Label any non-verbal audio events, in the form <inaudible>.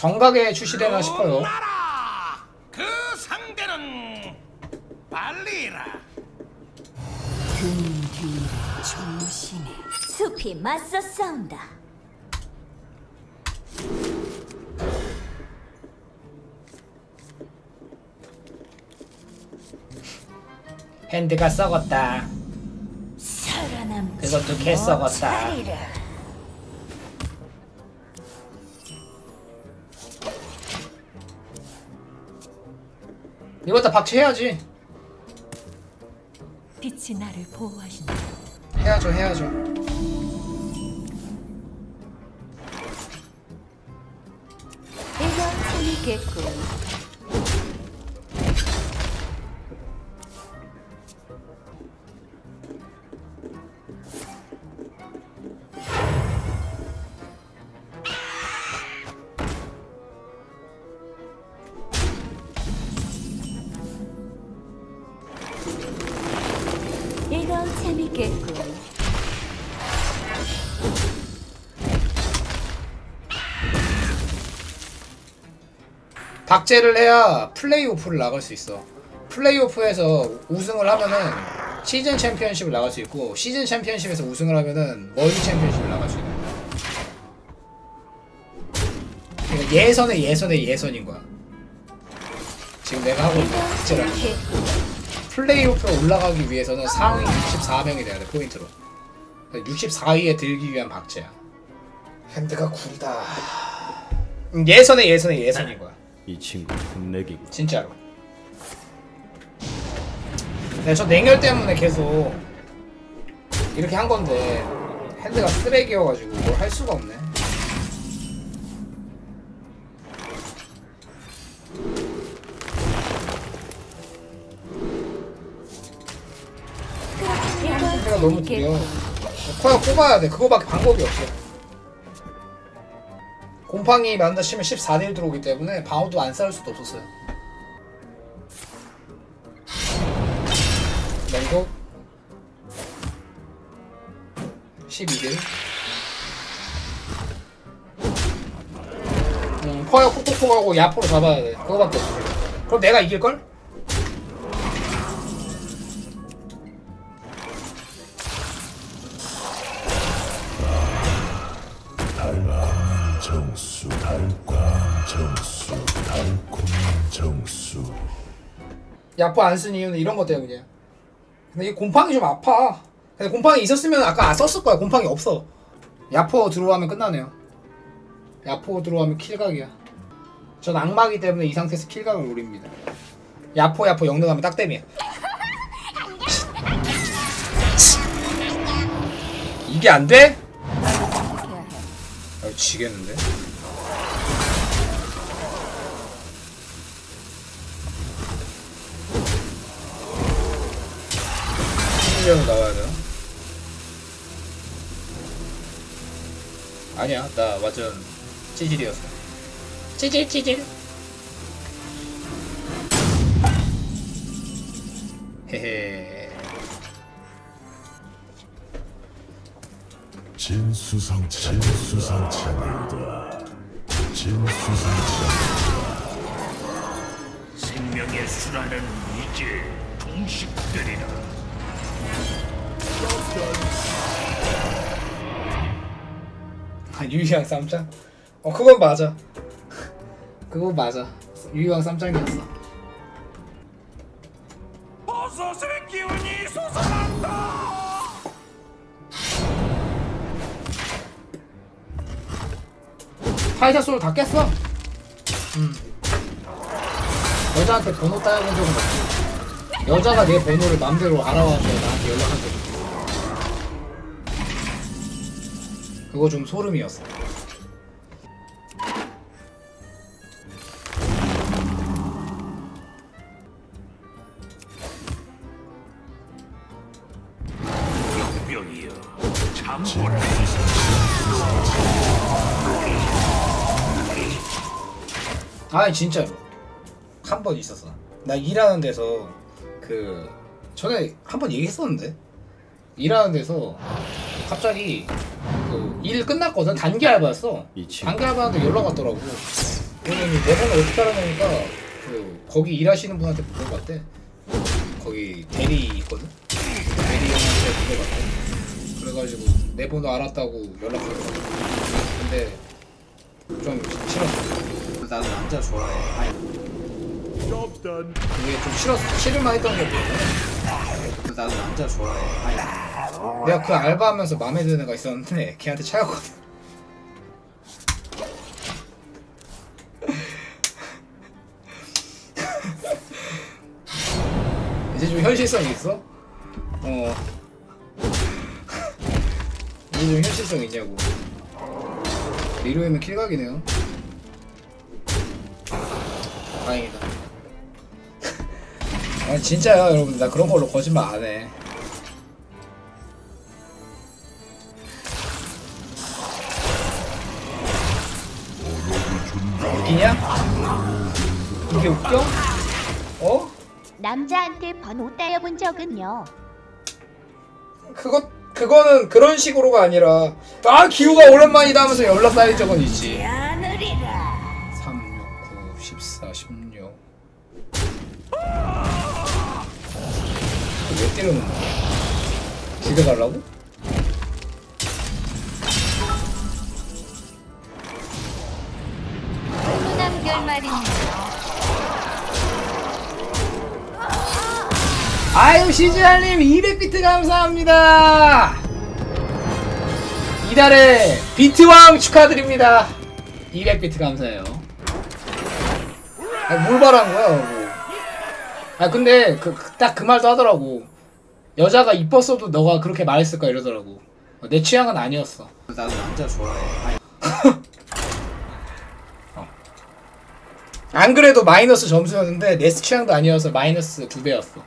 정각에 출시되나 싶어요. 나라 그 상대는 발리라 등 뒤를 조심해. 숲이 맞서 싸운다. 핸드가 썩었다. 살아남지 그것도 개 썩었다. 이것도 박치해야지. 빛이 나를 보호하신다. 해야죠, 해야죠. 이거 재밌겠군. 이거 재밌겠군. 박제를 해야 플레이오프를 나갈 수 있어. 플레이오프에서 우승을 하면은 시즌 챔피언십을 나갈 수 있고 시즌 챔피언십에서 우승을 하면은 월드 챔피언십을 나갈 수 있는 거야. 그러니까 예선의 예선의 예선인 거야. 지금 내가 하고 있는. 재밌겠군. 플레이오프에 올라가기 위해서는 상위 64명이 돼야 돼 포인트로. 64위에 들기 위한 박제야. 핸드가 구리다. 음, 예선의 예선의 예선인 거야. 이 친구 흉내기고. 진짜로. 네, 저 냉혈 때문에 계속 이렇게 한 건데 핸드가 쓰레기여가지고 뭘 할 수가 없네 너무 느려 코야 뽑아야 돼. 그거밖에 방법이 없어. 곰팡이 만다 치면 14대1 들어오기 때문에 방어도 안 쌓을 수도 없었어요. 맹독 12딜 음, 퍼야 콕콕콕 하고 야포로 잡아야 돼. 그거밖에 없어. 그럼 내가 이길걸? 정수 달콤 정수 달콤 정수 야포 안쓴 이유는 이런 것 때문이야. 근데 이 곰팡이 좀 아파. 근데 곰팡이 있었으면 아까 안 썼을 거야. 곰팡이 없어. 야포 들어가면 끝나네요. 야포 들어가면 킬각이야. 전 악마기 때문에 이 상태에서 킬각을 노립니다. 야포 야포 영능하면 딱땜이야. <laughs> 이게 안 돼? 아, 지겠는데? 신경 나와야 되나? 아니야, 나 완전 찌질이었어. 찌질 찌질. 진수성찬 진수성 찬이다 진수성찬 생명의 순환은 이제 동식되리라 아, 유희왕 쌈장? 어, 그건 맞아. 그거 맞아. 유희왕 쌈장이었어. 버섯의 기운이 솟아난다 파이자 소를 다 깼어. 음. 여자한테 번호 따여본 적은 없고 여자가 내 번호를 맘대로 알아와서 나한테 연락한 적이 있어. 그거 좀 소름이었어. 병이여 참고라 아니 진짜로 한 번 있었어. 나 일하는 데서 그 전에 한 번 얘기했었는데 일하는 데서 갑자기 그 일 끝났거든 단기 알바였어. 이 친구 단기 알바한테 연락 왔더라고. 본인이 내 번호 어떻게 알아내니까 그 거기 일하시는 분한테 물어봤대. 거기 대리 있거든. 대리 형한테 물어봤대. 그래가지고 내 번호 알았다고 연락하더라고. 근데 좀 싫었어. 나도 남자 좋아해. 그게 좀 싫었어. 싫을만 했던 게 뭐냐면 나도 남자 좋아해. 내가 그 알바하면서 마음에 드는 애가 있었는데 걔한테 차였거든. <laughs> 이제 좀 현실성이 있어? 어. <laughs> 이제 좀 현실성 있냐고. 리로이면 킬각이네요. 다행이다. <laughs> 아 진짜야 여러분 나 그런 걸로 거짓말 안 해. 웃기냐? 이게 웃겨? 어? 남자한테 번호 따여본 적은요. 그거 그거는 그런 식으로가 아니라 아 기우가 오랜만이다 하면서 연락 쌓인 적은 있지. 왜 때려놓는 거야? 죽여달라고? 훈남 결 말입니다. 아유 시즈알님 200비트 감사합니다. 이달의 비트왕 축하드립니다. 200비트 감사해요. 아, 뭘 바란 거야? 뭐. 아 근데 그 딱 그 말도 하더라고. 여자가 이뻤어도 너가 그렇게 말했을까 이러더라고. 내 취향은 아니었어. 나도 남자 좋아해. <laughs> 어. 안 그래도 마이너스 점수였는데 내 취향도 아니어서 마이너스 두 배였어.